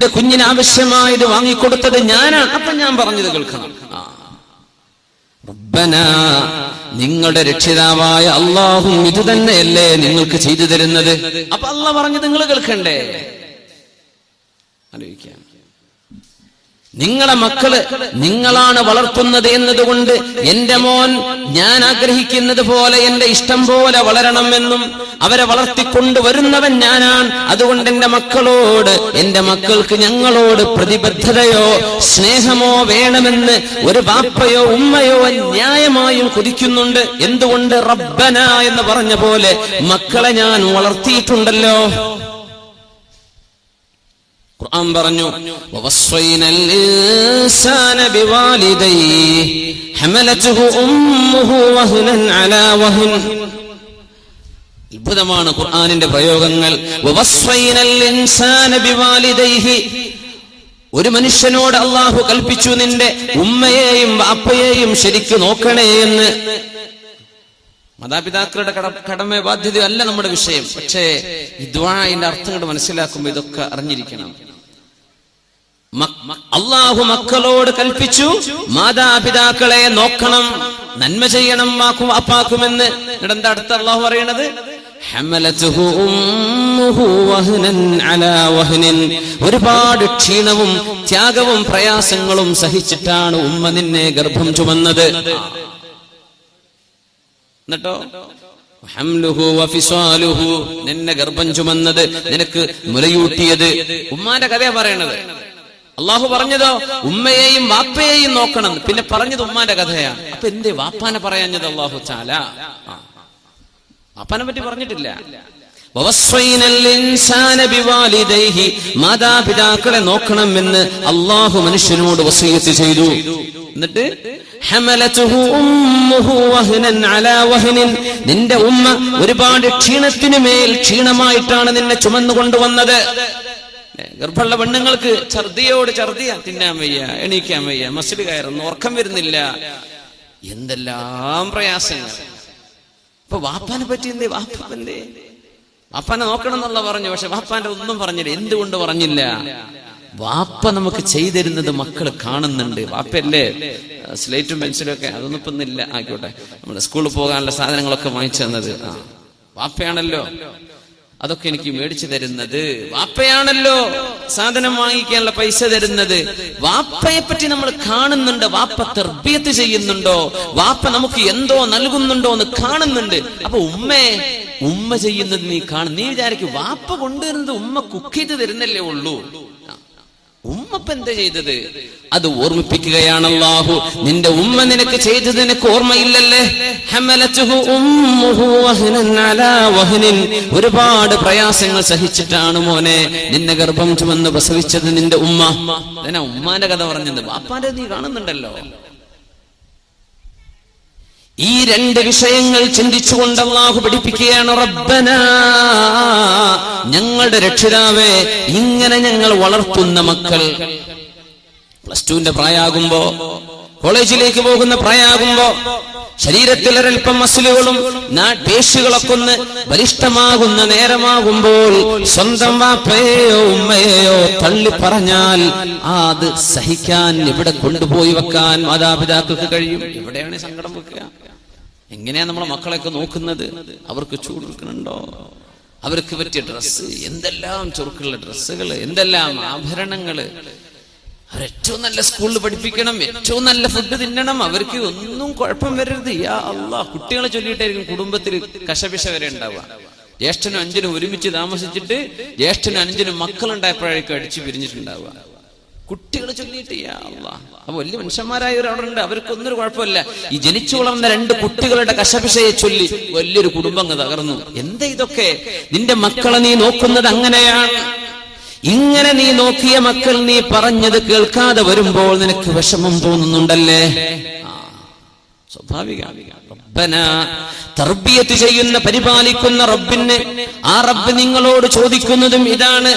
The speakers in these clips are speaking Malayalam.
എന്റെ കുഞ്ഞിന് ആവശ്യമായത് വാങ്ങിക്കൊടുത്തത് ഞാനാണ് അപ്പൊ ഞാൻ പറഞ്ഞത് കേൾക്കണം. റബ്ബന നിങ്ങളുടെ രക്ഷിതാവായ അള്ളാഹും ഇത് തന്നെയല്ലേ നിങ്ങൾക്ക് ചെയ്തു തരുന്നത്? അപ്പൊ അള്ളാഹ് പറഞ്ഞത് നിങ്ങൾ കേൾക്കണ്ടേ? ആലോചിക്കാം. നിങ്ങളെ മക്കൾ നിങ്ങളാണ് വളർത്തുന്നത് എന്നതുകൊണ്ട് എന്റെ മോൻ ഞാൻ ആഗ്രഹിക്കുന്നത് പോലെ എന്റെ ഇഷ്ടം പോലെ വളരണമെന്നും അവരെ വളർത്തിക്കൊണ്ടുവരുന്നവൻ ഞാനാണ്. അതുകൊണ്ട് എന്റെ മക്കളോട് എന്റെ മക്കൾക്ക് ഞങ്ങളോട് പ്രതിബദ്ധതയോ സ്നേഹമോ വേണമെന്ന് ഒരു ബാപ്പയോ ഉമ്മയോ ന്യായമായും കുതിക്കുന്നുണ്ട്. എന്തുകൊണ്ട്? റബ്ബന എന്ന് പറഞ്ഞ പോലെ മക്കളെ ഞാൻ വളർത്തിയിട്ടുണ്ടല്ലോ. അലാ വഹ്ൻ. അത്ഭുതമാണ് ഖുർആനിന്റെ പ്രയോഗങ്ങൾ. ഒരു മനുഷ്യനോട് അള്ളാഹു കൽപ്പിച്ചു നിന്റെ ഉമ്മയെയും അപ്പയെയും ശരിക്കു നോക്കണേ എന്ന്. മാതാപിതാക്കളുടെ കട കടമ ബാധ്യതയല്ല നമ്മുടെ വിഷയം. പക്ഷേ ഈ അർത്ഥങ്ങൾ മനസ്സിലാക്കുമ്പോൾ ഇതൊക്കെ അറിഞ്ഞിരിക്കണം. അള്ളാഹു മക്കളോട് കൽപ്പിച്ചു മാതാപിതാക്കളെ നോക്കണം നന്മ ചെയ്യണം അപ്പാക്കുമെന്ന് എന്നിട്ട് അടുത്ത അള്ളാഹു പറയണത്. ഒരുപാട് ക്ഷീണവും ത്യാഗവും പ്രയാസങ്ങളും സഹിച്ചിട്ടാണ് ഉമ്മ നിന്നെ ഗർഭം ചുമന്നത്. എന്നിട്ടോ? നിന്നെ ഗർഭം ചുമന്നത് നിനക്ക് മുലയൂട്ടിയത്. ഉമ്മാന്റെ കഥയാ പറയണത്. അള്ളാഹു പറഞ്ഞതോ ഉമ്മയെയും വാപ്പയെയും നോക്കണം. പിന്നെ പറഞ്ഞത് ഉമ്മാന്റെ കഥയാ. അപ്പൊ എന്തേ വാപ്പാനെ പറയാഞ്ഞത് അള്ളാഹു ചാല. വാപ്പാനെ പറ്റി പറഞ്ഞിട്ടില്ല. മാതാപിതാക്കളെ നോക്കണം എന്ന് അള്ളാഹു മനുഷ്യനോട് വസീയത്ത് ചെയ്തു. എന്നിട്ട്. നിന്റെ ഉമ്മ ഒരുപാട് ക്ഷീണത്തിനു മേൽ ക്ഷീണമായിട്ടാണ് നിന്നെ ചുമന്നു കൊണ്ടുവന്നത് ഗർഭമുള്ള പെണ്ണുങ്ങൾക്ക് ഛർദിയോട് ഛർദിയ തിന്നാൻ വയ്യ എണീക്കാൻ വയ്യ മസിൽ കയറുന്നു ഉറക്കം വരുന്നില്ല. എന്തെല്ലാം പ്രയാസങ്ങൾ. ഇപ്പൊ വാപ്പാനെ പറ്റി എന്തേ വാപ്പന്റെ വാപ്പാനെ നോക്കണം എന്നുള്ള പറഞ്ഞു പക്ഷെ വാപ്പാന്റെ ഒന്നും പറഞ്ഞില്ല എന്തുകൊണ്ട് പറഞ്ഞില്ല? വാപ്പ നമുക്ക് ചെയ്തിരുന്നത് മക്കൾ കാണുന്നുണ്ട്. വാപ്പയല്ലേ? സ്ലേറ്റും പെൻസിലും ഒക്കെ അതൊന്നും ഇപ്പൊ ഇല്ല ആയിക്കോട്ടെ. നമ്മുടെ സ്കൂളിൽ പോകാനുള്ള സാധനങ്ങളൊക്കെ വാങ്ങിച്ചു തന്നത്. ആ വാപ്പയാണല്ലോ. അതൊക്കെ എനിക്ക് മേടിച്ചു തരുന്നത്. വാപ്പയാണല്ലോ സാധനം വാങ്ങിക്കാനുള്ള പൈസ തരുന്നത്. വാപ്പയെ പറ്റി നമ്മൾ കാണുന്നുണ്ട് വാപ്പ തെർബിയത്ത് ചെയ്യുന്നുണ്ടോ? വാപ്പ നമുക്ക് എന്തോ നൽകുന്നുണ്ടോ എന്ന് കാണുന്നുണ്ട്. അപ്പൊ ഉമ്മേ ഉമ്മ ചെയ്യുന്നത് നീ കാണും. നീ വിചാരിക്കും വാപ്പ കൊണ്ടുവരുന്നത് ഉമ്മ കുക്ക് ചെയ്ത് തരുന്നല്ലേ ഉള്ളൂ. ഉമ്മപ്പ എന്താ ചെയ്തത്? അത് ഓർമ്മിപ്പിക്കുകയാണ് അല്ലാഹു നിന്റെ ഉമ്മ നിനക്ക് ചെയ്തത് നിനക്ക് ഓർമ്മയില്ലല്ലേ. ഒരുപാട് പ്രയാസങ്ങൾ സഹിച്ചിട്ടാണ് മോനെ നിന്നെ ഗർഭം ചുമന്ന് പ്രസവിച്ചത് നിന്റെ ഉമ്മ. ഉമ്മാന്റെ കഥ പറഞ്ഞത്? ബാപ്പാന്റെ നീ കാണുന്നുണ്ടല്ലോ. ഈ രണ്ട് വിഷയങ്ങൾ ചിന്തിച്ചുകൊണ്ട് അള്ളാഹു പഠിപ്പിക്കുകയാണ് റബ്ബന. ഞങ്ങളുടെ രക്ഷിതാവേ ഇങ്ങനെ ഞങ്ങൾ വളർത്തുന്ന മക്കൾ. പ്ലസ് ടുവിന്റെ പ്രായാകുമ്പോ കോളേജിലേക്ക് പോകുന്ന പ്രായാകുമ്പോ ശരീരത്തിൽ ഒരൽപ്പം മസിലുകളും പേശികളൊക്കെ ഒന്ന് ബലിഷ്ഠമാകുന്ന നേരമാകുമ്പോൾ സ്വന്തം വാപ്പയെയോ ഉമ്മയെയോ തള്ളി പറഞ്ഞാൽ അത് സഹിക്കാൻ ഇവിടെ കൊണ്ടുപോയി വെക്കാൻ മാതാപിതാക്കൾക്ക് കഴിയും. ഇവിടെയാണ് സങ്കടം വെക്കുക. എങ്ങനെയാ നമ്മളെ മക്കളെയൊക്കെ നോക്കുന്നത്? അവർക്ക് ചൂട് കൊടുക്കണുണ്ടോ അവർക്ക് പറ്റിയ ഡ്രസ്സ് എന്തെല്ലാം ചുരുക്കുള്ള ഡ്രസ്സുകൾ എന്തെല്ലാം ആഭരണങ്ങൾ. അവർ ഏറ്റവും നല്ല സ്കൂളിൽ പഠിപ്പിക്കണം ഏറ്റവും നല്ല ഫുഡ് തിന്നണം. അവർക്ക് ഒന്നും കുഴപ്പം വരരുത്. യാ അള്ളാ കുട്ടികളെ ചൊല്ലിയിട്ടായിരിക്കും കുടുംബത്തിൽ കശപിശ വരെ ഉണ്ടാവുക. ജ്യേഷ്ഠനും അഞ്ചനും ഒരുമിച്ച് താമസിച്ചിട്ട് ജ്യേഷ്ഠനും അഞ്ചനും മക്കളുണ്ടായപ്പോഴേക്കും അടിച്ചു പിരിഞ്ഞിട്ടുണ്ടാവുക. കുട്ടികൾ ചൊല്ലിയിട്ട് അപ്പൊ വലിയ മനുഷ്യന്മാരായവർ അവിടെ ഉണ്ട് അവർക്കൊന്നൊരു കുഴപ്പമില്ല. ഈ ജനിച്ചു വളർന്ന രണ്ട് കുട്ടികളുടെ കശപിശയെ ചൊല്ലി വലിയൊരു കുടുംബം തകർന്നു. എന്താ ഇതൊക്കെ? നിന്റെ മക്കളെ നീ നോക്കുന്നത് അങ്ങനെയാണ്. ഇങ്ങനെ നീ നോക്കിയ മക്കൾ നീ പറഞ്ഞത് കേൾക്കാതെ വരുമ്പോൾ നിനക്ക് വിഷമം തോന്നുന്നുണ്ടല്ലേ? സ്വാഭാവിക. റബ്ബന. തർബിയത്ത് ചെയ്യുന്ന പരിപാലിക്കുന്ന റബ്ബിന് ആ റബ്ബ് നിങ്ങളോട് ചോദിക്കുന്നതും ഇതാണ്.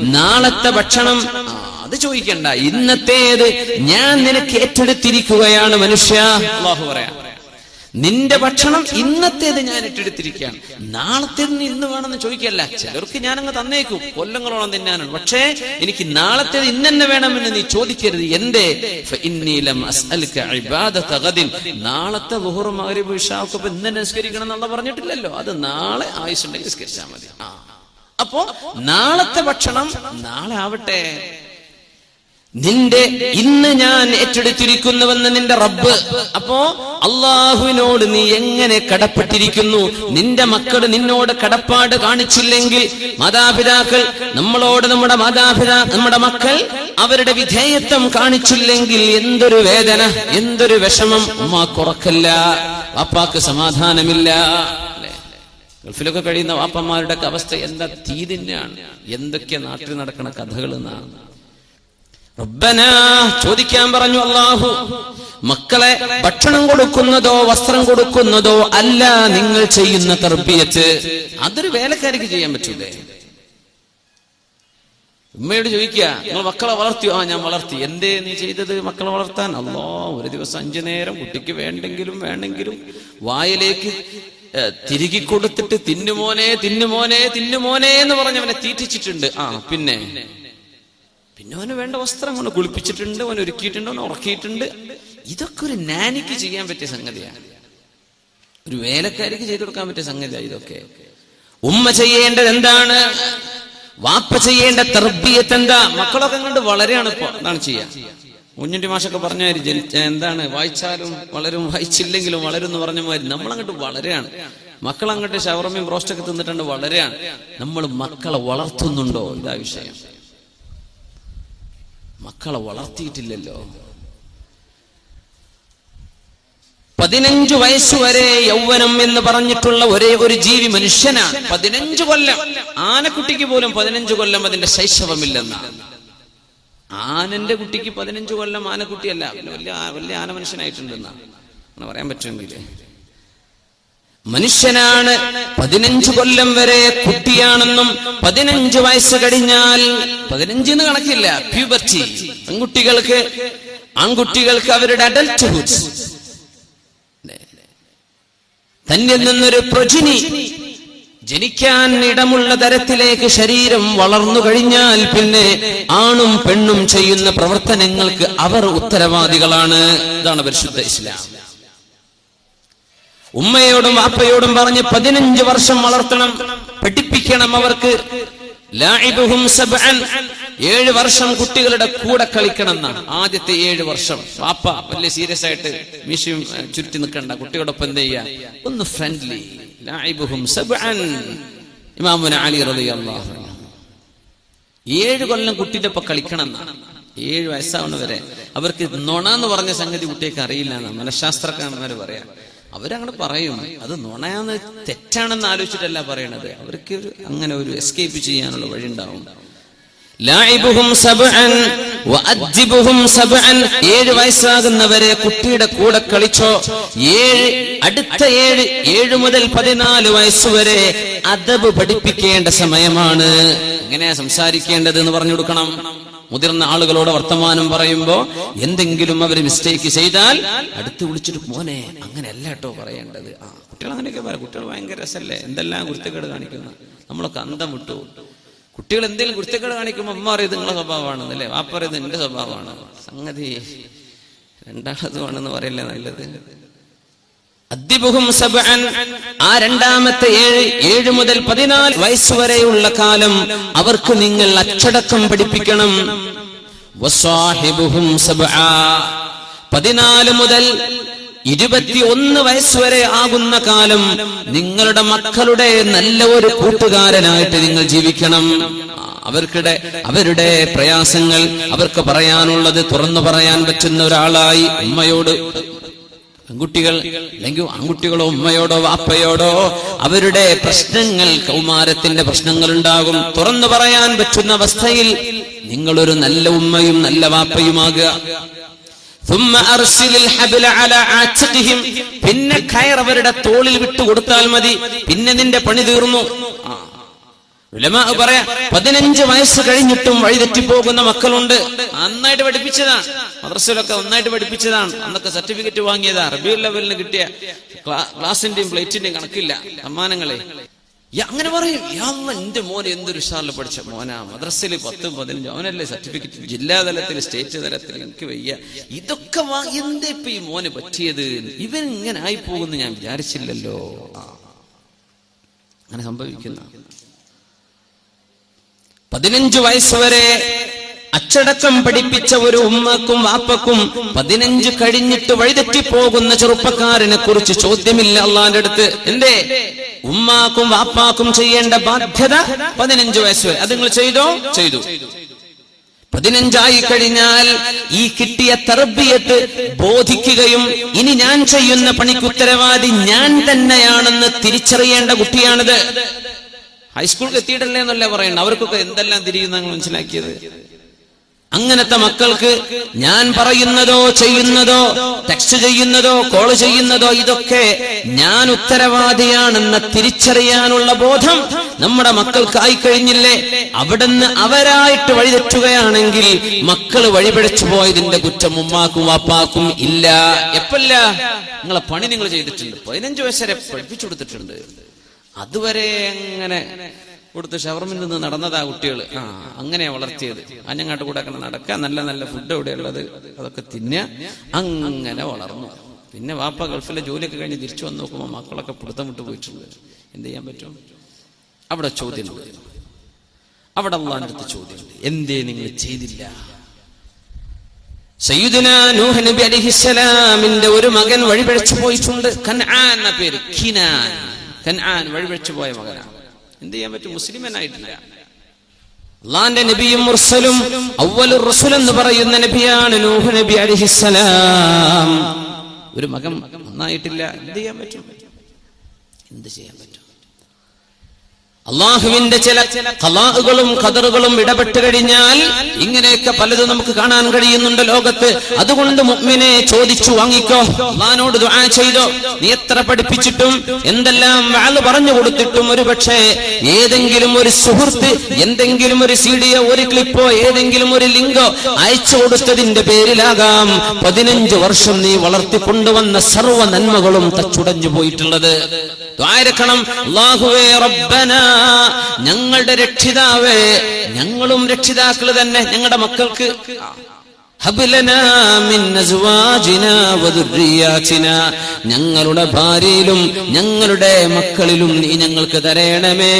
നാളത്തെ ഭക്ഷണം അത് ചോദിക്കണ്ട. ഇന്നത്തേത് ഞാൻ നിനക്ക് ഏറ്റെടുത്തിരിക്കുകയാണ് മനുഷ്യ. പറയാം. നിന്റെ ഭക്ഷണം ഇന്നത്തേത് ഞാൻ ഇട്ടെടുത്തിരിക്കുകയാണ്. നാളത്തേത് നീ ഇന്ന് വേണമെന്ന് ചോദിക്കല്ല ചിലർക്ക് ഞാൻ അങ്ങ് തന്നേക്കും. കൊല്ലങ്ങളോളം തിന്നാനാണ്. പക്ഷേ എനിക്ക് നാളത്തേത് ഇന്നെന്നെ വേണമെന്ന് നീ ചോദിക്കരുത്. എന്റെ. നാളത്തെ നിസ്കരിക്കണം എന്നുള്ള പറഞ്ഞിട്ടില്ലല്ലോ. അത് നാളെ ആയുസുണ്ടെങ്കിൽ നിസ്കരിച്ചാൽ മതി. ആ. അപ്പോ നാളത്തെ ഭക്ഷണം നാളെ ആവട്ടെ. നിന്റെ ഇന്ന് ഞാൻ ഏറ്റെടുത്തിരിക്കുന്നുവെന്ന് നിന്റെ റബ്ബ്. അപ്പോ അള്ളാഹുവിനോട് നീ എങ്ങനെ കടപ്പെട്ടിരിക്കുന്നു? നിന്റെ മക്കൾ നിന്നോട് കടപ്പാട് കാണിച്ചില്ലെങ്കിൽ മാതാപിതാക്കൾ നമ്മളോട് നമ്മുടെ മാതാപിതാ നമ്മുടെ മക്കൾ അവരുടെ വിധേയത്വം കാണിച്ചില്ലെങ്കിൽ എന്തൊരു വേദന എന്തൊരു വിഷമം. ഉമ്മ ഉമ്മാക്കുറക്കല്ല വാപ്പാക്ക് സമാധാനമില്ല? ഗൾഫിലൊക്കെ കഴിയുന്ന വാപ്പന്മാരുടെ അവസ്ഥ എന്താ? തീതിന്റെ ആണ് എന്തൊക്കെ നാട്ടിൽ നടക്കുന്ന കഥകൾ എന്നാണ് ചോദിക്കാൻ പറഞ്ഞു അള്ളാഹു മക്കളെ ഭക്ഷണം കൊടുക്കുന്നതോ വസ്ത്രം കൊടുക്കുന്നതോ അല്ല നിങ്ങൾ ചെയ്യുന്ന തർബിയത്ത്. അതൊരു വേലക്കാരിക്ക് ചെയ്യാൻ പറ്റൂലേ? ഉമ്മയോട് ചോദിക്കുക നിങ്ങൾ മക്കളെ വളർത്തിയോ? ആ ഞാൻ വളർത്തി. എന്തേ നീ ചെയ്തത് മക്കളെ വളർത്താൻ? അല്ലോ ഒരു ദിവസം അഞ്ചു നേരം കുട്ടിക്ക് വേണ്ടെങ്കിലും വേണ്ടെങ്കിലും വായിലേക്ക് തിരികെ കൊടുത്തിട്ട് തിന്നുമോനെ തിന്നുമോനെ തിന്നുമോനെ എന്ന് പറഞ്ഞവനെ തീറ്റിച്ചിട്ടുണ്ട്. ആ പിന്നെ? പിന്നെ അവന് വേണ്ട വസ്ത്രം അവനെ കുളിപ്പിച്ചിട്ടുണ്ട് അവൻ ഒരുക്കിയിട്ടുണ്ട് അവൻ ഉറക്കിയിട്ടുണ്ട്. ഇതൊക്കെ ഒരു നാനിക്ക് ചെയ്യാൻ പറ്റിയ സംഗതിയാണ്. ഒരു വേലക്കാരിക്ക് ചെയ്തു കൊടുക്കാൻ പറ്റിയ സംഗതിയാണ് ഇതൊക്കെ. ഉമ്മ ചെയ്യേണ്ടത് എന്താണ്? വാപ്പ ചെയ്യേണ്ട തർബിയത്ത് എന്താ? മക്കളൊക്കെ കണ്ട് വളരെയാണ് ഇപ്പൊ എന്താണ് ചെയ്യാ. കുഞ്ഞുണ്ടി മാഷൊക്കെ പറഞ്ഞ എന്താണ്? വായിച്ചാലും വളരും വായിച്ചില്ലെങ്കിലും വളരും എന്ന് പറഞ്ഞ മാതിരി നമ്മളങ്ങോട്ട് വളരെയാണ്. മക്കൾ അങ്ങോട്ട് ഷവർമയും ബ്രോസ്റ്റൊക്കെ തിന്നിട്ടുണ്ട് വളരെയാണ്. നമ്മൾ മക്കളെ വളർത്തുന്നുണ്ടോ? എന്താ വിഷയം. മക്കളെ വളർത്തിയിട്ടില്ലല്ലോ. പതിനഞ്ചു വയസ്സുവരെ യൗവനം എന്ന് പറഞ്ഞിട്ടുള്ള ഒരേ ഒരു ജീവി മനുഷ്യനാണ്. പതിനഞ്ചു കൊല്ലം. ആനക്കുട്ടിക്ക് പോലും പതിനഞ്ചു കൊല്ലം അതിന്റെ ശൈശവമില്ലെന്നാണ് ആനന്റെ കുട്ടിക്ക് പതിനഞ്ചു കൊല്ലം ആനക്കുട്ടിയല്ല. വലിയ വലിയ ആന മനുഷ്യനായിട്ടുണ്ടെന്നാണ് പറയാൻ പറ്റുമെങ്കിൽ മനുഷ്യനാണ്. പതിനഞ്ചു കൊല്ലം വരെ കുട്ടിയാണെന്നും പതിനഞ്ച് വയസ്സ് കഴിഞ്ഞാൽ പതിനഞ്ചിന് കണക്കില്ല പ്യൂബർട്ടി പെൺകുട്ടികൾക്ക് ആൺകുട്ടികൾക്ക് അവരുടെ അഡൽട്ട്ഹുഡ് തന്നിൽ നിന്നൊരു പ്രൊജിനി ജനിക്കാൻ ഇടമുള്ള തരത്തിലേക്ക് ശരീരം വളർന്നു കഴിഞ്ഞാൽ പിന്നെ ആണും പെണ്ണും ചെയ്യുന്ന പ്രവർത്തനങ്ങൾക്ക് അവർ ഉത്തരവാദികളാണ്. ഇതാണ് പരിശുദ്ധ ഇസ്ലാം. ഉമ്മയോടും വാപ്പയോടും പറഞ്ഞ് പതിനഞ്ച് വർഷം വളർത്തണം. പഠിപ്പിക്കണം അവർക്ക്. ഏഴ് വർഷം കുട്ടികളുടെ കൂടെ കളിക്കണം എന്നാണ് ആദ്യത്തെ ഏഴ് വർഷം. പാപ്പ വലിയ സീരിയസ് ആയിട്ട് മീശയും ചുറ്റി നിൽക്കണ്ട. കുട്ടിയോടൊപ്പം എന്ത് ചെയ്യാ? ഒന്ന് ഫ്രണ്ട്ലി. ഇമാമുന അലി റളിയല്ലാഹു ഏഴ് കൊല്ലം കുട്ടിയുടെ ഒപ്പം കളിക്കണം എന്നാണ് ഏഴ് വയസ്സാവുന്നവരെ അവർക്ക് നുണ എന്ന് പറഞ്ഞ സംഗതി കുട്ടിയൊക്കെ അറിയില്ല എന്നാണ്. മനഃശാസ്ത്രക്കാരന്മാർ പറയാം. അവരങ്ങനെ പറയും. അത് നുണയാന്ന് തെറ്റാണെന്ന് ആലോചിച്ചിട്ടല്ല പറയണത്. അവർക്ക് ഒരു അങ്ങനെ ഒരു എസ്കേപ്പ് ചെയ്യാനുള്ള വഴി ഉണ്ടാവും ഏഴ് വയസ്സാകുന്നവരെ കുട്ടിയുടെ കൂടെ കളിച്ചോ? ഏഴ് അടുത്ത ഏഴ് ഏഴ് മുതൽ പതിനാല് വയസ്സുവരെ അദബ് പഠിപ്പിക്കേണ്ട സമയമാണ്. എങ്ങനെയാ സംസാരിക്കേണ്ടത് എന്ന് പറഞ്ഞു കൊടുക്കണം. മുതിർന്ന ആളുകളോട് വർത്തമാനം പറയുമ്പോൾ എന്തെങ്കിലും അവർ മിസ്റ്റേക്ക് ചെയ്താൽ അടുത്ത് വിളിച്ചിട്ട് മോനെ അങ്ങനെയല്ല കേട്ടോ പറയേണ്ടത്. ആ കുട്ടികൾ അങ്ങനെയൊക്കെ പറയാം കുട്ടികൾ ഭയങ്കര രസമല്ലേ എന്തെല്ലാം കുരുത്തക്കേട് കാണിക്കുന്നു? നമ്മളൊക്കെ അന്തം വിട്ടു കുട്ടികൾ എന്തെങ്കിലും കുരുത്തക്കേട് കാണിക്കുമ്പോൾ അമ്മ അറിയത് നിങ്ങളെ സ്വഭാവമാണ് അല്ലേ? വാപ്പ അറിയത് എന്റെ സ്വഭാവമാണ് സംഗതി രണ്ടാമതുമാണെന്ന് പറയല്ലേ നല്ലത്. ആ രണ്ടാമത്തെ ഏഴ് ഏഴ് മുതൽ പതിനാല് വയസ്സുവരെയുള്ള കാലം അവർക്ക് നിങ്ങൾ അച്ചടക്കം പഠിപ്പിക്കണം. പതിനാല് മുതൽ ഇരുപത്തിയൊന്ന് വയസ്സുവരെ ആകുന്ന കാലം നിങ്ങളുടെ മക്കളുടെ നല്ല ഒരു കൂട്ടുകാരനായിട്ട് നിങ്ങൾ ജീവിക്കണം. അവർക്കിടെ അവരുടെ പ്രയാസങ്ങൾ അവർക്ക് പറയാനുള്ളത് തുറന്നു പറയാൻ പറ്റുന്ന ഒരാളായി ഉമ്മയോട് പെൺകുട്ടികൾ അല്ലെങ്കിൽ ആൺകുട്ടികളോ ഉമ്മയോടോ വാപ്പയോടോ അവരുടെ പ്രശ്നങ്ങൾ കൗമാരത്തിന്റെ പ്രശ്നങ്ങൾ ഉണ്ടാകും തുറന്നു പറയാൻ പറ്റുന്ന അവസ്ഥയിൽ നിങ്ങളൊരു നല്ല ഉമ്മയും നല്ല വാപ്പയുമാകുക. പിന്നെ കയർ അവരുടെ തോളിൽ വിട്ടുകൊടുത്താൽ മതി. പിന്നെ നിന്റെ പണി തീർന്നു. ഉലമാ പറയാ പതിനഞ്ച് വയസ്സ് കഴിഞ്ഞിട്ടും വഴിതെറ്റി പോകുന്ന മക്കളുണ്ട്. നന്നായിട്ട് പഠിപ്പിച്ചതാണ്. മദ്രസയിലൊക്കെ നന്നായിട്ട് പഠിപ്പിച്ചതാണ്. അന്നൊക്കെ സർട്ടിഫിക്കറ്റ് വാങ്ങിയതാ. റബിയർ ലെവലിന് കിട്ടിയ ക്ലാ- ക്ലാസിന്റെയും പ്ലേറ്റിന്റെയും കണക്കില്ല. സമ്മാനങ്ങളെ. അങ്ങനെ പറയും. എന്റെ മോൻ എന്തൊരു ഉഷാറിൽ പഠിച്ച മോനാ. മദ്രസയിൽ പത്തും പതിനഞ്ചും. അവനല്ലേ സർട്ടിഫിക്കറ്റ്? ജില്ലാ തലത്തിൽ സ്റ്റേറ്റ് തലത്തിൽ എനിക്ക് വയ്യ. ഇതൊക്കെ എന്താ ഇപ്പൊ ഈ മോന് പറ്റിയത്? ഇവൻ ഇങ്ങനെ ആയി പോകുന്നു ഞാൻ വിചാരിച്ചില്ലല്ലോ. അങ്ങനെ സംഭവിക്കുന്ന. പതിനഞ്ചു വയസ്സുവരെ അച്ചടക്കം പഠിപ്പിച്ച ഒരു ഉമ്മക്കും വാപ്പക്കും പതിനഞ്ച് കഴിഞ്ഞിട്ട് വഴിതെറ്റി പോകുന്ന ചെറുപ്പക്കാരനെ കുറിച്ച് ചോദ്യമില്ല അള്ളാന്റെ അടുത്ത്. എന്തേ? ഉമ്മാക്കും വാപ്പാക്കും ചെയ്യേണ്ട ബാധ്യത പതിനഞ്ച് വയസ്സ് വരെ അത് നിങ്ങൾ ചെയ്തോ? ചെയ്തു. പതിനഞ്ചായി കഴിഞ്ഞാൽ ഈ കിട്ടിയ തർബിയത്ത് ബോധിക്കുകയും ഇനി ഞാൻ ചെയ്യുന്ന പണിക്ക് ഉത്തരവാദി ഞാൻ തന്നെയാണെന്ന് തിരിച്ചറിയേണ്ട കുട്ടിയാണിത്. ഹൈസ്കൂളിൽ എത്തിയിട്ടല്ലേ എന്നല്ല പറയണ്ട അവർക്കൊക്കെ എന്തെല്ലാം തിരിയുന്ന നിങ്ങൾ മനസ്സിലാക്കിയത്? അങ്ങനത്തെ മക്കൾക്ക് ഞാൻ പറയുന്നതോ ചെയ്യുന്നതോ ടെക്സ്റ്റ് ചെയ്യുന്നതോ കോൾ ചെയ്യുന്നതോ ഇതൊക്കെ ഞാൻ ഉത്തരവാദിയാണെന്ന തിരിച്ചറിയാനുള്ള ബോധം നമ്മുടെ മക്കൾക്കായി കഴിഞ്ഞില്ലേ? അവിടുന്ന് അവരായിട്ട് വഴിതെറ്റുകയാണെങ്കിൽ മക്കൾ വഴിപിഴച്ചു പോയതിന്റെ കുറ്റം ഉമ്മാക്കും വാപ്പാക്കും ഇല്ല. എപ്പല്ല? നിങ്ങളെ പണി നിങ്ങൾ ചെയ്തിട്ടുണ്ട്. പതിനഞ്ചു വയസ്സരെ പഠിപ്പിച്ചു കൊടുത്തിട്ടുണ്ട്. അതുവരെ അങ്ങനെ കൊടുത്ത് ഷവർമിൽ നിന്ന് നടന്നതാ കുട്ടികൾ ആ അങ്ങനെ വളർത്തിയത്. അഞ്ഞങ്ങാട്ട് കൂടെ അങ്ങനെ നടക്കുക നല്ല നല്ല ഫുഡ് എവിടെയുള്ളത് അതൊക്കെ തിന്ന അങ്ങനെ വളർന്നു. പിന്നെ വാപ്പ ഗൾഫിലെ ജോലിയൊക്കെ കഴിഞ്ഞ് തിരിച്ചു വന്ന് നോക്കുമ്പോൾ മക്കളൊക്കെ പിടുത്തം വിട്ട് പോയിട്ടുണ്ട്. എന്ത് ചെയ്യാൻ പറ്റും? അവിടെ ചോദ്യം അവിടെ അടുത്ത് ചോദ്യം എന്തേ നിങ്ങൾ ചെയ്തില്ല? നബി ഒരു മകൻ വഴിപിഴച്ചു പോയിട്ടുണ്ട്. എന്ന പേര്. ഖിനാൻ. കൻആൻ വഴിവെച്ചു പോയ മകനാണ് എന്ത് ചെയ്യാൻ പറ്റും? മുസ്ലിമനായിട്ടില്ല. അള്ളാന്റെ നബിയും മുർസലും അവ്വലുർ റസുൽ എന്ന് പറയുന്ന നബിയാണ് നൂഹ് നബി അലിഹിസ്സലാം. ഒരു മകൻ നന്നായിട്ടില്ല. എന്ത് ചെയ്യാൻ പറ്റും? എന്ത് ചെയ്യാൻ പറ്റും? അള്ളാഹുവിന്റെ ചില കലാഹുകളും കതറുകളും ഇടപെട്ട് കഴിഞ്ഞാൽ ഇങ്ങനെയൊക്കെ പലതും നമുക്ക് കാണാൻ കഴിയുന്നുണ്ട് ലോകത്ത്. അതുകൊണ്ട് മുഗ്മിനെ ചോദിച്ചു വാങ്ങിക്കോ അള്ളഹാനോട് ദുആ ചെയ്തോ? നീ എത്ര പഠിപ്പിച്ചിട്ടും എന്തെല്ലാം വാൾ പറഞ്ഞു കൊടുത്തിട്ടും ഒരു പക്ഷേ ഏതെങ്കിലും ഒരു സുഹൃത്ത് എന്തെങ്കിലും ഒരു സീഡിയോ ഒരു ക്ലിപ്പോ ഏതെങ്കിലും ഒരു ലിങ്കോ അയച്ചു കൊടുത്തതിന്റെ പേരിലാകാം പതിനഞ്ച് വർഷം നീ വളർത്തിക്കൊണ്ടുവന്ന സർവ നന്മകളും തച്ചുടഞ്ഞു പോയിട്ടുള്ളത്. ദ്വാരക്കണം അല്ലാഹുവേ റബ്ബന ഞങ്ങളുടെ രക്ഷിതാവേ ഞങ്ങളും രക്ഷിതാക്കൾ തന്നെ ഞങ്ങളുടെ മക്കൾക്ക്. ഞങ്ങളുടെ ഭാര്യയിലും ഞങ്ങളുടെ മക്കളിലും നീ ഞങ്ങൾക്ക് തരേണമേ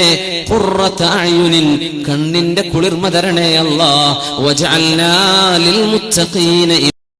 ഖുർറത അയുനിൻ കണ്ണിന്റെ കുളിർമ തരണേ അല്ലാ